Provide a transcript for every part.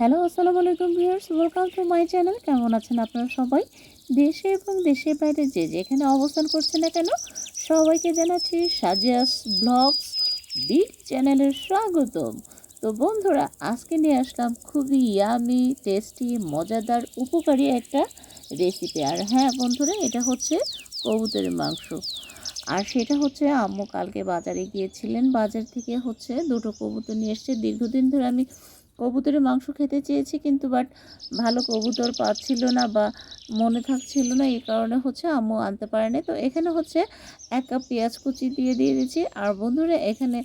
Hello, আসসালামু আলাইকুম viewers welcome to my channel কেমন আছেন আপনারা সবাই? দেশে এবং দেশের বাইরে যে যেখানে অবস্থান করছে না কেন, সবাইকে জানাচ্ছি সাজিয়াস ব্লগস বিগ চ্যানেলের স্বাগতম। তো বন্ধুরা, আজকে নিয়ে আসলাম খুবই ইয়ামি টেস্টি মজাদার, উপকারী একটা রেসিপি আর হ্যাঁ বন্ধুরা, এটা হচ্ছে কবুতরের মাংস। আর সেটা হচ্ছে আম্মু কালকে বাজারে গিয়েছিলেন। বাজার থেকে হচ্ছে দুটো কবুতর নিয়ে এসছে। দীর্ঘদিন ধরে আমি কবুতরের মাংস খেতে চেয়েছি কিন্তু বাট ভালো কবুতর পাচ্ছিল না বা মনে থাকছিল না, এই কারণে হচ্ছে আম্মু আনতে পারেনি। তো এখানে হচ্ছে এক কাপ পেঁয়াজ কুচি দিয়ে দিয়ে দিচ্ছি আর বন্ধুরা, এখানে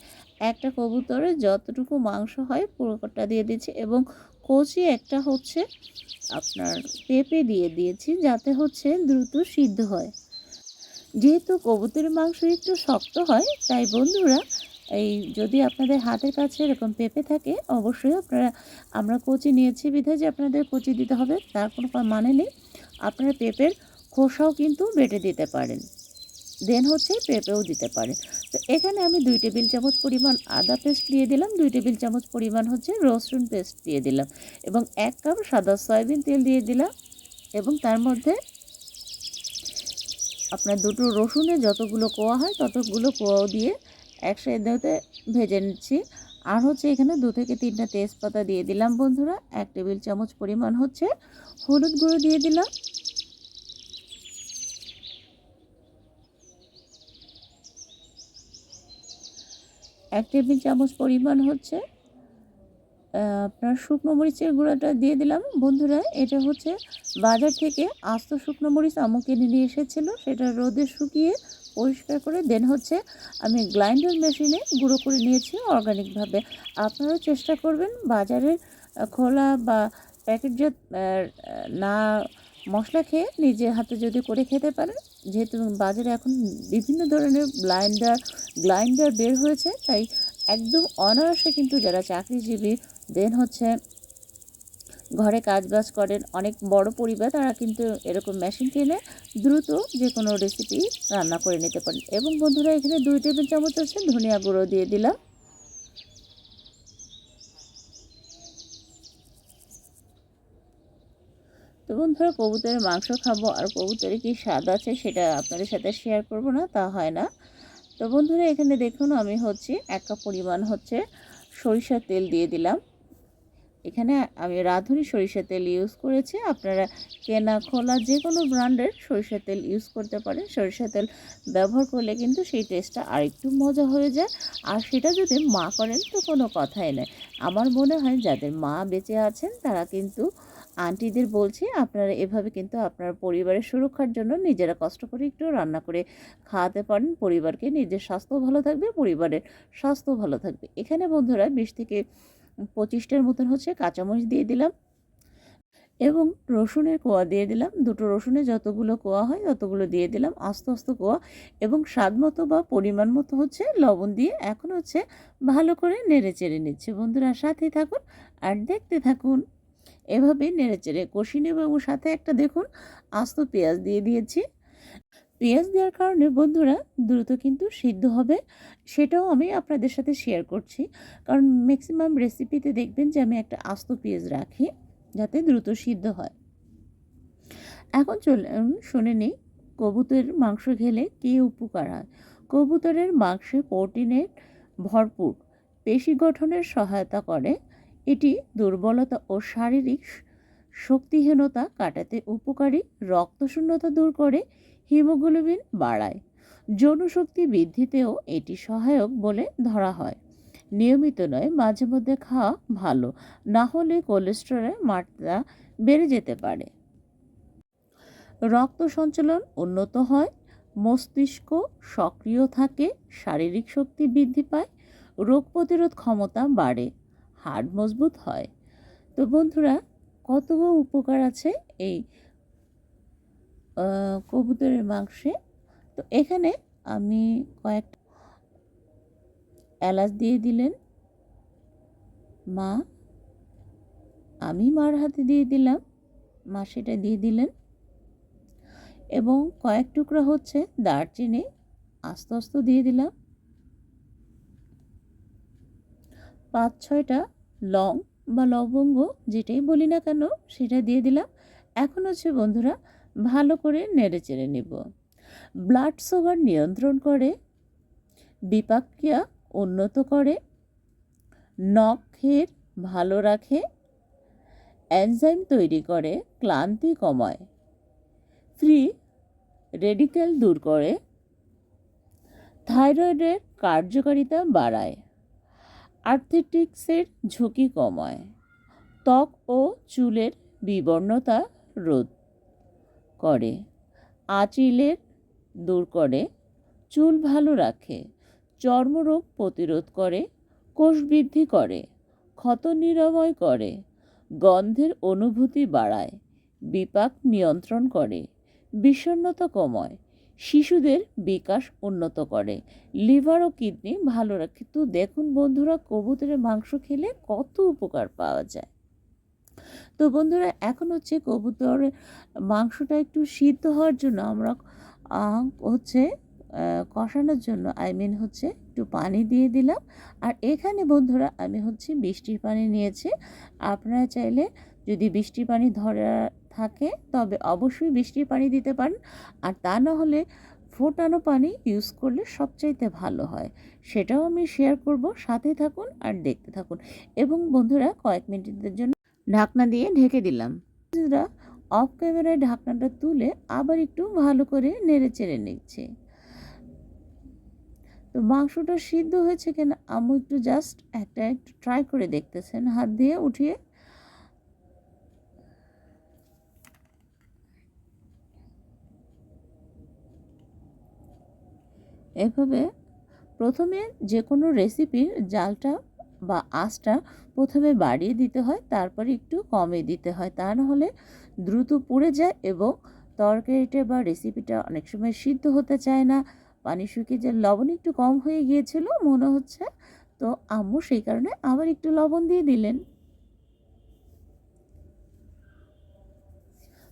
একটা কবুতরে যতটুকু মাংস হয় পুরোটা দিয়ে দিচ্ছি এবং কচি একটা হচ্ছে আপনার পেঁপে দিয়ে দিয়েছি যাতে হচ্ছে দ্রুত সিদ্ধ হয়। যেহেতু কবুতরের মাংস একটু শক্ত হয়, তাই বন্ধুরা এই যদি আপনাদের হাতের কাছে এরকম পেঁপে থাকে, অবশ্যই আপনারা, আমরা কচি নিয়েছি বিধায় যে আপনাদের কচি দিতে হবে, তার কোনো মানে নেই। আপনারা পেঁপের খোসাও কিন্তু বেটে দিতে পারেন। দেন হচ্ছে পেঁপেও দিতে পারেন। তো এখানে আমি দুই টেবিল চামচ পরিমাণ আদা পেস্ট দিয়ে দিলাম, দুই টেবিল চামচ পরিমাণ হচ্ছে রসুন পেস্ট দিয়ে দিলাম এবং এক কাপ সাদা সয়াবিন তেল দিয়ে দিলাম এবং তার মধ্যে আপনার দুটো রসুনে যতগুলো কোয়া হয়, ততগুলো কোয়াও দিয়ে একসাথে ভেজে নিচ্ছি। আর হচ্ছে এখানে দু থেকে তিনটা তেজপাতা দিয়ে দিলাম বন্ধুরা। এক টেবিল চামচ পরিমাণ হচ্ছে হলুদ গুঁড়ো দিয়ে দিলাম। এক টেবিল চামচ পরিমাণ হচ্ছে আপনার শুকনো মরিচের গুঁড়োটা দিয়ে দিলাম। বন্ধুরা, এটা হচ্ছে বাজার থেকে আস্ত শুকনো মরিচ আমু কিনে নিয়ে এসেছিল। সেটা রোদে শুকিয়ে পরিষ্কার করে দেন হচ্ছে আমি গ্লাইন্ডার মেশিনে গুঁড়ো করে নিয়েছি অর্গানিকভাবে। আপনারাও চেষ্টা করবেন বাজারের খোলা বা প্যাকেটজাত না মশলা খেয়ে নিজের হাতে যদি করে খেতে পারেন। যেহেতু বাজারে এখন বিভিন্ন ধরনের ব্লাইন্ডার গ্লাইন্ডার বের হয়েছে, তাই একদম অনায়াসে কিন্তু যারা চাকরিজীবী দেন হচ্ছে ঘরে কাজবাজ করেন, অনেক বড় পরিবার, তারা কিন্তু এরকম মেশিন কিনে দ্রুত যে কোনো রেসিপি রান্না করে নিতে পারেন। এবং বন্ধুরা, এখানে দুই টেবিল চামচ আছে, ধনিয়া গুঁড়ো দিয়ে দিলাম। তো বন্ধুরা, কবুতরের মাংস খাব আর কবুতরে কি স্বাদ আছে সেটা আপনাদের সাথে শেয়ার করব না, তা হয় না। তো বন্ধুরা, এখানে দেখুন, আমি হচ্ছে এক কাপ পরিমাণ হচ্ছে সরিষার তেল দিয়ে দিলাম। এখানে আমি রাঁধুনি সরিষা তেল ইউজ করেছি। আপনারা কেনা, খোলা যে কোনো ব্র্যান্ডের সরিষার তেল ইউজ করতে পারেন। সরিষা তেল ব্যবহার করলে কিন্তু সেই টেস্টটা আরেকটু মজা হয়ে যায়। আর সেটা যদি মা করেন তো কোনো কথাই নেই আমার মনে হয় যাদের মা বেঁচে আছেন, তারা কিন্তু আন্টিদের বলছি, আপনারা এভাবে কিন্তু আপনার পরিবারের সুরক্ষার জন্য নিজেরা কষ্ট করে একটু রান্না করে খাওয়াতে পারেন। পরিবারকে নিজের স্বাস্থ্য ভালো থাকবে, পরিবারের স্বাস্থ্য ভালো থাকবে। এখানে বন্ধুরা বিশ থেকে পঁচিশটার মতন হচ্ছে কাঁচামরিচ দিয়ে দিলাম এবং রসুনের কোয়া দিয়ে দিলাম। দুটো রসুনে যতগুলো কোয়া হয় ততগুলো দিয়ে দিলাম আস্তে আস্তে কোয়া এবং স্বাদ মতো বা পরিমাণ মতো হচ্ছে লবণ দিয়ে এখন হচ্ছে ভালো করে নেড়ে চেড়ে নিচ্ছে। বন্ধুরা সাথেই থাকুন আর দেখতে থাকুন। এভাবে নেড়ে চেড়ে কষি নেব এবং সাথে একটা দেখুন আস্ত পেঁয়াজ দিয়ে দিয়েছি। পেঁয়াজ দেওয়ার কারণে বন্ধুরা দ্রুত কিন্তু সিদ্ধ হবে। সেটাও আমি আপনাদের সাথে শেয়ার করছি। কারণ ম্যাক্সিমাম রেসিপিতে দেখবেন যে আমি একটা আস্ত পেঁয়াজ রাখি, যাতে দ্রুত সিদ্ধ হয়। এখন চলে শুনে নিই, কবুতরের মাংস খেলে কী উপকার হয়? কবুতরের মাংসে প্রোটিনের ভরপুর, পেশি গঠনের সহায়তা করে। এটি দুর্বলতা ও শারীরিক শক্তিহীনতা কাটাতে উপকারী, রক্তশূন্যতা দূর করে। হিমোগ্লোবিন বাড়ায়। যৌনশক্তি বৃদ্ধিতেও এটি সহায়ক বলে ধরা হয়। নিয়মিত নয়, মাঝে মধ্যে খাওয়া ভালো। না হলে কোলেস্টেরলের মাত্রা বেড়ে যেতে পারে। রক্ত সঞ্চালন উন্নত হয়, মস্তিষ্ক সক্রিয় থাকে, শারীরিক শক্তি বৃদ্ধি পায়, রোগ প্রতিরোধ ক্ষমতা বাড়ে, হাড় মজবুত হয়। তো বন্ধুরা কত উপকার আছে এই কবুতরের মাংসে। তো এখানে আমি কয়েক এলাচ দিয়ে দিলেন। মা, আমি মার হাতে দিয়ে দিলাম। মা সেটা দিয়ে দিলেন। এবং কয়েক টুকরা হচ্ছে দারচিনি, আস্তে আস্তে দিয়ে দিলাম। পাঁচ ছয়টা লং বা লবঙ্গ, যেটাই বলি না কেন, সেটা দিয়ে দিলাম। এখন হচ্ছে বন্ধুরা ভালো করে নেড়ে চেড়ে নেব। ব্লাড সুগার নিয়ন্ত্রণ করে, বিপাকিয়া উন্নত করে নখের ভালো রাখে, এনজাইম তৈরি করে, ক্লান্তি কমায়। ফ্রি রেডিক্যাল দূর করে, থাইরয়েডের কার্যকারিতা বাড়ায় আর্থেটিক্সের ঝুঁকি কমায়, ত্বক ও চুলের বিবর্ণতা রোধ করে, আঁচিলের দূর করে, চুল ভালো রাখে, চর্মরোগ প্রতিরোধ করে, কোষ বৃদ্ধি করে, ক্ষত নিরাময় করে, গন্ধের অনুভূতি বাড়ায়, বিপাক নিয়ন্ত্রণ করে, বিষণ্ণতা কমায়, শিশুদের বিকাশ উন্নত করে। লিভার ও কিডনি ভালো রাখে। তো দেখুন বন্ধুরা, কবুতরের মাংস খেলে কত উপকার পাওয়া যায়। তো বন্ধুরা, এখন হচ্ছে কবুতরের মাংসটা একটু সিদ্ধ হওয়ার জন্য আমরা হচ্ছে কষানোর জন্য আই মিন হচ্ছে একটু পানি দিয়ে দিলাম। আর এখানে বন্ধুরা, আমি হচ্ছে বৃষ্টির পানি নিয়েছি। আপনারা চাইলে যদি বৃষ্টির পানি ধরা থাকে, তবে অবশ্যই বৃষ্টির পানি দিতে পারেন। আর তা না হলে ফোটানো পানি ইউজ করলে সবচাইতে ভালো হয়। সেটাও আমি শেয়ার করব। সাথে থাকুন আর দেখতে থাকুন। এবং বন্ধুরা, কয়েক মিনিটের জন্য ঢাকনা দিয়ে ঢেকে দিলাম। অফ ক্যামেরায় ঢাকনাটা তুলে আবার একটু ভালো করে নেড়ে চেড়ে নিচ্ছে। তো মাংসটা সিদ্ধ হয়েছে কেন আম্মু একটু জাস্ট একটা একটু ট্রাই করে দেখতেছেন। হাত দিয়ে উঠিয়ে এভাবে প্রথমে যে কোনো রেসিপির জালটা বা আঁচটা প্রথমে বাড়িয়ে দিতে হয়, তারপরে একটু কমে দিতে হয়। তা নাহলে দ্রুত পুড়ে যায় এবং তরকারিটা বা রেসিপিটা অনেক সময় সিদ্ধ হতে চায় না। পানি শুকিয়ে যে লবণ একটু কম হয়ে গিয়েছিল, মনে হচ্ছে। তো আম্মু সেই কারণে আবার একটু লবণ দিয়ে দিলেন।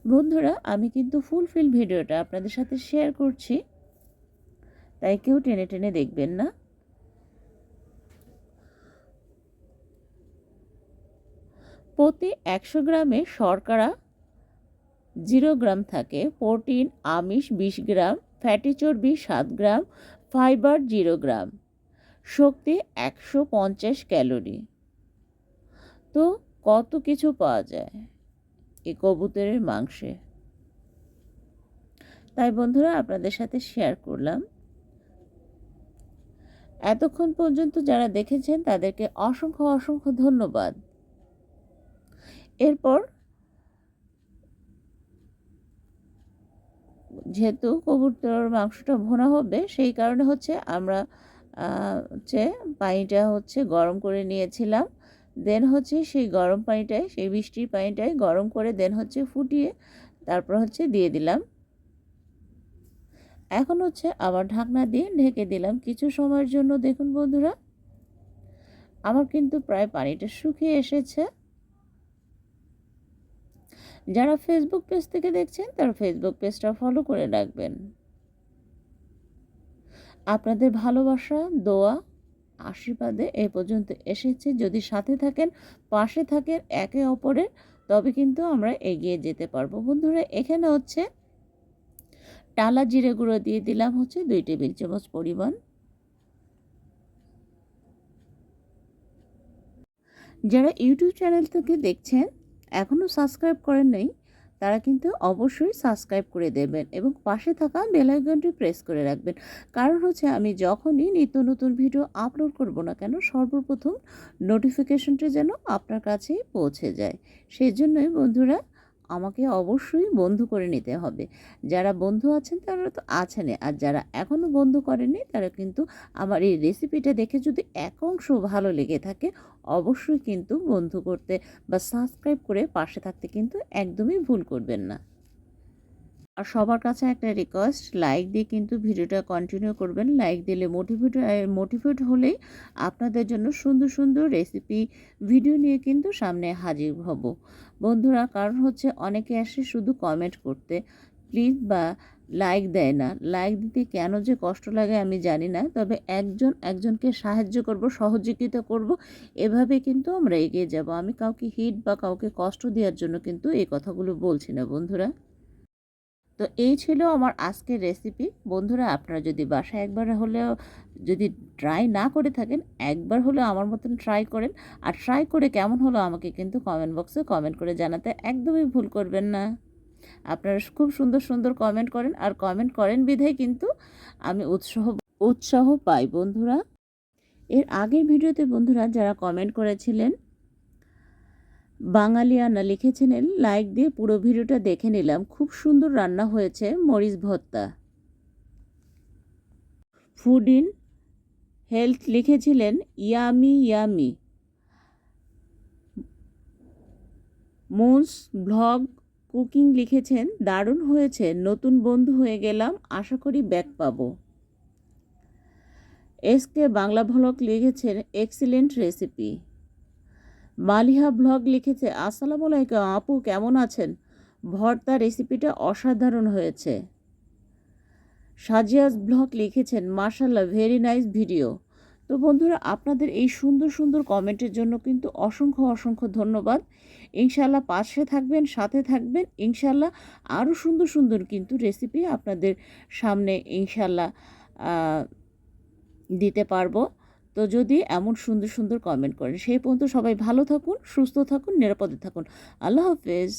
বন্ধুরা, আমি কিন্তু ফুলফিল ভিডিওটা আপনাদের সাথে শেয়ার করছি। তাই কেউ টেনে টেনে দেখবেন না। প্রতি একশো গ্রামে শর্করা জিরো গ্রাম থাকে, প্রোটিন, আমিষ বিশ গ্রাম, ফ্যাটি চর্বি সাত গ্রাম, ফাইবার জিরো গ্রাম। শক্তি একশো পঞ্চাশ ক্যালোরি। তো কত কিছু পাওয়া যায় এই কবুতরের মাংসে? তাই বন্ধুরা আপনাদের সাথে শেয়ার করলাম। এতক্ষণ পর্যন্ত যারা দেখেছেন তাদেরকে অসংখ্য অসংখ্য ধন্যবাদ। এরপর যেহেতু কবুতর মাংসটা ভোনা হবে, সেই কারণে হচ্ছে আমরা হচ্ছে পানিটা হচ্ছে গরম করে নিয়েছিলাম। দেন হচ্ছে সেই গরম পানিটায়, সেই বৃষ্টির পানিটায় গরম করে দেন হচ্ছে ফুটিয়ে তারপর হচ্ছে দিয়ে দিলাম। এখন হচ্ছে আবার ঢাকনা দিয়ে ঢেকে দিলাম কিছু সময়ের জন্য। দেখুন বন্ধুরা, আমার কিন্তু প্রায় পানিটা শুকিয়ে এসেছে। যারা ফেসবুক পেজ থেকে দেখছেন, তারা ফেসবুক পেজটা ফলো করে রাখবেন। আপনাদের ভালোবাসা, দোয়া, আশীর্বাদে এ পর্যন্ত এসেছে। যদি সাথে থাকেন, পাশে থাকেন, একে অপরের, তবে কিন্তু আমরা এগিয়ে যেতে পারব। বন্ধুরা, এখানে হচ্ছে টালা জিরে গুঁড়ো দিয়ে দিলাম হচ্ছে দুই টেবিল চামচ পরিমাণ। যারা ইউটিউব চ্যানেল থেকে দেখছেন এখনও সাবস্ক্রাইব করেন নাই, তারা কিন্তু অবশ্যই সাবস্ক্রাইব করে দেবেন এবং পাশে থাকা বেলাইকনটি প্রেস করে রাখবেন। কারণ হচ্ছে আমি যখনই নিত্য নতুন ভিডিও আপলোড করব না কেন, সর্বপ্রথম নোটিফিকেশনটি যেন আপনার কাছেই পৌঁছে যায়। সেই জন্যই বন্ধুরা আমাকে অবশ্যই বন্ধু করে নিতে হবে। যারা বন্ধু আছেন তারা তো আছেনই আর যারা এখনও বন্ধু করেনি তারা কিন্তু আমার এই রেসিপিটা দেখে যদি এক অংশ ভালো লেগে থাকে, অবশ্যই কিন্তু বন্ধু করতে বা সাবস্ক্রাইব করে পাশে থাকতে কিন্তু একদমই ভুল করবেন না। আর সবার কাছে একটা রিকোয়েস্ট লাইক দিয়ে কিন্তু ভিডিওটা কন্টিনিউ করবেন। লাইক দিলে মোটিভেট মোটিভেট হলেই আপনাদের জন্য সুন্দর সুন্দর রেসিপি ভিডিও নিয়ে কিন্তু সামনে হাজির হব। বন্ধুরা, কারণ হচ্ছে অনেকে আসে শুধু কমেন্ট করতে প্লিজ বা লাইক দেয় না। লাইক দিতে কেন যে কষ্ট লাগে আমি জানি না, তবে একজন একজনকে সাহায্য করব, সহযোগিতা করব, এভাবে কিন্তু আমরা এগিয়ে যাব। আমি কাউকে হিট বা কাউকে কষ্ট দেওয়ার জন্য কিন্তু এই কথাগুলো বলছি না, বন্ধুরা। তো এই ছিল আমার আজকের রেসিপি বন্ধুরা, আপনারা যদি বাসায় একবার হলেও যদি ট্রাই না করে থাকেন, একবার হলেও আমার মতন ট্রাই করেন। আর ট্রাই করে কেমন হলো আমাকে কিন্তু কমেন্ট বক্সে কমেন্ট করে জানাতে একদমই ভুল করবেন না। আপনারা খুব সুন্দর সুন্দর কমেন্ট করেন। আর কমেন্ট করেন বিধায় কিন্তু আমি উৎসাহ উৎসাহ পাই বন্ধুরা। এর আগের ভিডিওতে বন্ধুরা যারা কমেন্ট করেছিলেন বাঙালিয়ানা লিখেছিলেন লাইক দিয়ে পুরো ভিডিওটা দেখে নিলাম। খুব সুন্দর রান্না হয়েছে, মরিচ ভর্তা। ফুড ইন হেলথ লিখেছিলেন, yummy yummy. Moon's blog cooking লিখেছেন, দারুণ হয়েছে, নতুন বন্ধু হয়ে গেলাম, আশা করি ব্যাক পাবো। এসকে বাংলা ভ্লগ লিখেছেন, এক্সিলেন্ট রেসিপি। মালিহা ব্লগ লিখেছে, আসসালামু আলাইকুম, আপু কেমন আছেন? ভর্তা রেসিপিটা অসাধারণ হয়েছে। সাজিয়াজ ব্লগ লিখেছেন মার্শাল্লাহ ভেরি নাইস ভিডিও তো বন্ধুরা, আপনাদের এই সুন্দর সুন্দর কমেন্টের জন্য কিন্তু অসংখ্য অসংখ্য ধন্যবাদ। ইনশাল্লাহ পাশে থাকবেন, সাথে থাকবেন। ইনশাল্লাহ আরও সুন্দর সুন্দর কিন্তু রেসিপি আপনাদের সামনে ইনশাল্লাহ দিতে পারব। তো যদি এমন সুন্দর সুন্দর কমেন্ট করেন, সেই পর্যন্ত সবাই ভালো থাকুন, সুস্থ থাকুন, নিরাপদে থাকুন। আল্লাহ হাফেজ।